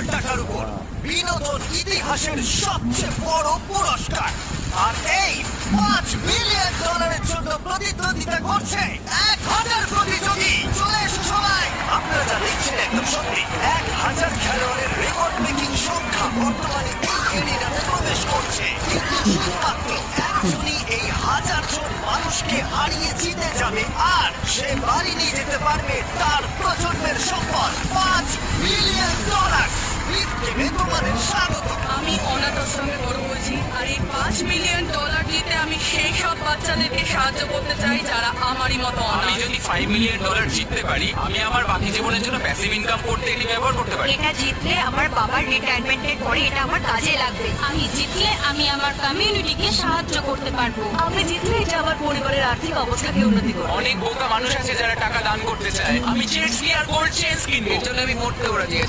Million টাকার উপর বিনোদন ইতিহাসের সবচেয়ে বড় পুরস্কার। আর এই পাঁচ মিলিয়ন ডলারের জন্য প্রতিদ্বন্দ্বিতা করছে এক হাজার প্রতিযোগী। চলে এসো সবাই। আপনারা যা দেখছেন একদম সত্যি, এক হাজার খেলোয়াড়ের রেকর্ড মেকিং সংখ্যা বর্তমানে এই প্রবেশ করছে। কিন্তু শুধুমাত্র একজনই এই হাজার জন মানুষকে হারিয়ে জিতে যাবে, আর সে বাড়ি নিয়ে যেতে পারবে তার প্রজন্মের সম্পদ পাঁচ মিলিয়ন ডলার দিতে আমি সেই সব বাচ্চাদেরকে সাহায্য করতে চাই যারা আমারই মতো আমি অনাথ যদি ফাইভ মিলিয়ন ডলার জিততে পারি আমি আমার বাকি জীবনের জন্য প্যাসিভ ইনকাম করতে এটি ব্যবহার করতে পারি। এটা জিতলে আমার বাবার রিটায়ারমেন্টের পরে এটা আমার কাজে লাগবে। আমি জিতলে আমি আমার কমিউনিটিকে সাহায্য করতে পারব। আমি জিতলে এটা আমার পরিবারের আর্থিক অবস্থাকে উন্নতি করবে। অনেক বোকা মানুষ আছে যারা টাকা দান করতে চায়। আমি জেট আর গোল্ড কিনবো। এর জন্য আমি মরতেও রাজি আছি